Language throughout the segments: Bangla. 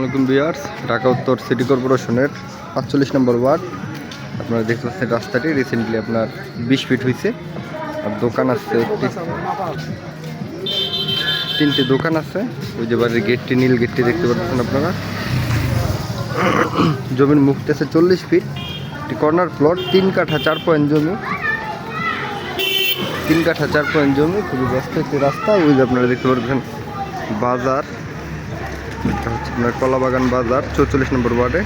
আসসালামাইকুম বিয়ার্স ঢাকা উত্তর সিটি কর্পোরেশনের পাঁচচল্লিশ নম্বর ওয়ার্ড। আপনারা দেখতে পাচ্ছেন রাস্তাটি রিসেন্টলি আপনার বিশ ফিট হয়েছে আর দোকান আছে একটি, তিনটে দোকান আছে। ওই যে বাড়ির গেটটি, নীল গেটটি দেখতে পাচ্ছেন আপনারা। জমির মুখটি আছে চল্লিশ ফিট একটি কর্নার প্লট তিন কাঠা, চার পয়েন্ট জমি। তিন কাঠা, চার পয়েন্ট জমি। খুবই ব্যস্ত একটি রাস্তা। ওই যে আপনারা দেখতে পাচ্ছেন বাজার। এটা হচ্ছে আপনার কলাবাগান বাজার, চৌচল্লিশ নম্বর ওয়ার্ডে।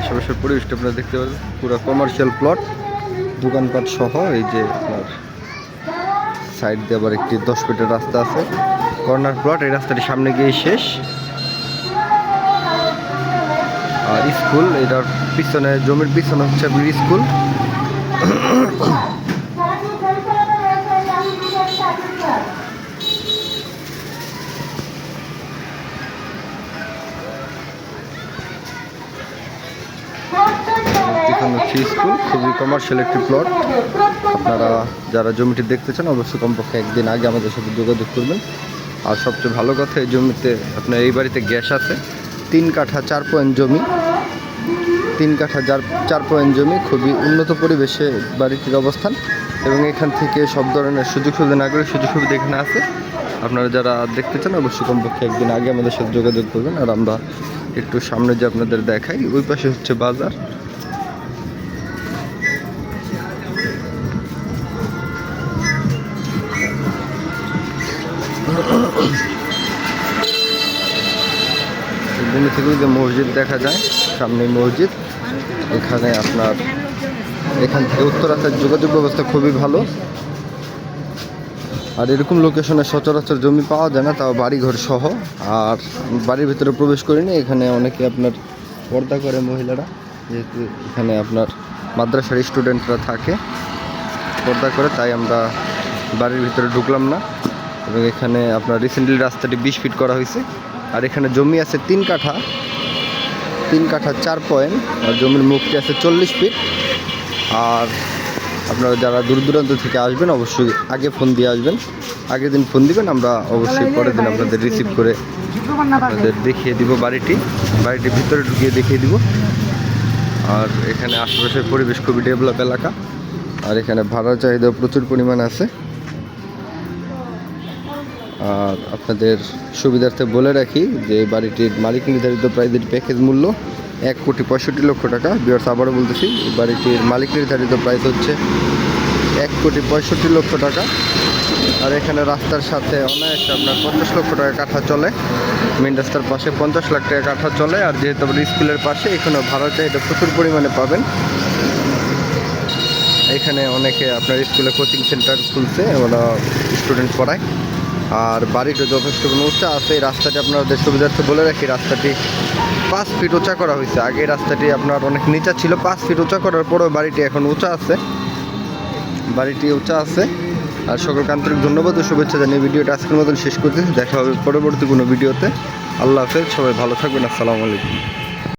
আশেপাশের পরিবেশটা আপনারা দেখতে পাবেন পুরো কমার্শিয়াল প্লট দোকানপাট সহ, এই যে আপনার সাইড দিয়ে আবার একটি দশ ফিটের রাস্তা আছে। কর্নার প্লট এই রাস্তাটি সামনে গিয়ে শেষ। আর স্কুল এটার পিছনে, জমির পিছনে হচ্ছে স্কুল এখানে হচ্ছে স্কুল খুবই কমার্শিয়াল একটি প্লট আপনারা যারা জমিটি দেখতে চান, অবশ্যই কমপক্ষে একদিন আগে আমাদের সাথে যোগাযোগ করবেন। আর সবচেয়ে ভালো কথা, এই জমিতে আপনার এই বাড়িতে গ্যাস আছে। তিন কাঠা, চার পয়েন্ট জমি। তিন কাঠা চার চার পয়েন্ট জমি, খুবই উন্নত পরিবেশে বাড়িটির অবস্থান। এবং এখান থেকে সব ধরনের সুযোগ সুবিধা না নাগরিক সুযোগ সুবিধা এখানে আছে। আপনারা যারা দেখতে চান, অবশ্যই কমপক্ষে একদিন আগে আমাদের সাথে যোগাযোগ করবেন। আর আমরা একটু সামনে যে আপনাদের দেখাই, ওই পাশে হচ্ছে বাজার। জমি থেকে যে মসজিদ দেখা যায় সামনে মসজিদ। এখানে আপনার, এখান থেকে উত্তরাতের যোগাযোগ ব্যবস্থা খুবই ভালো। আর এরকম লোকেশনে সচরাচর জমি পাওয়া যায় না, তাও বাড়িঘর সহ। আর বাড়ির ভিতরে প্রবেশ করিনি এখানে অনেকে আপনার পর্দা করে মহিলারা, যেহেতু এখানে আপনার মাদ্রাসার স্টুডেন্টরা থাকে। পর্দা করে, তাই আমরা বাড়ির ভিতরে ঢুকলাম না। এবং এখানে আপনার রিসেন্টলি রাস্তাটি বিশ ফিট করা হয়েছে। আর এখানে জমি আছে তিন কাঠা। তিন কাঠা চার পয়েন্ট। আর জমির মুখটি আছে চল্লিশ ফিট। আর আপনারা যারা দূর দূরান্ত থেকে আসবেন, অবশ্যই আগে ফোন দিয়ে আসবেন। আগের দিন ফোন দিবেন, আমরা অবশ্যই পরের দিন আপনাদের রিসিভ করে আপনাদের দেখিয়ে দিব বাড়িটি। বাড়িটির ভিতরে ঢুকিয়ে দেখিয়ে দিব। আর এখানে আশেপাশের পরিবেশ খুবই ডেভেলপ এলাকা। আর এখানে ভাড়ার চাহিদা প্রচুর পরিমাণ আছে। আপনাদের সুবিধার্থে বলে রাখি যে বাড়িটির মালিক নির্ধারিত প্রাইজের প্যাকেজ মূল্য, এক কোটি পঁয়ষট্টি লক্ষ টাকা। বিয়ার্স আবারও বলতেছি বাড়িটির মালিক নির্ধারিত প্রাইস হচ্ছে এক কোটি পঁয়ষট্টি লক্ষ টাকা। আর এখানে রাস্তার সাথে অনায়াসে আপনার পঞ্চাশ লক্ষ টাকা কাঠা চলে। মেন রাস্তার পাশে পঞ্চাশ লাখ টাকা কাঠা চলে। আর যেহেতু আবার স্কুলের পাশে এখানে ভাড়া চাহিদা প্রচুর পরিমাণে পাবেন। এখানে অনেকে আপনার স্কুলে কোচিং সেন্টার খুলছে, ওরা স্টুডেন্ট পড়ায়। আর বাড়িটা যথেষ্ট উঁচা আছে, এই রাস্তাটি আপনাদের সুবিধার্থে বলে রাখি, রাস্তাটি পাঁচ ফিট উঁচা করা হয়েছে। আগে রাস্তাটি আপনার অনেক নিচা ছিল, পাঁচ ফিট উঁচা করার পরেও বাড়িটি এখন উঁচা আছে। বাড়িটি উঁচা আছে। আর সকলকে আন্তরিক ধন্যবাদ ও শুভেচ্ছা জানিয়ে ভিডিওটা আজকের মতন শেষ করতেছি। দেখা হবে পরবর্তী কোনো ভিডিওতে। আল্লাহ হাফেজ, সবাই ভালো থাকবেন, আসসালামু আলাইকুম।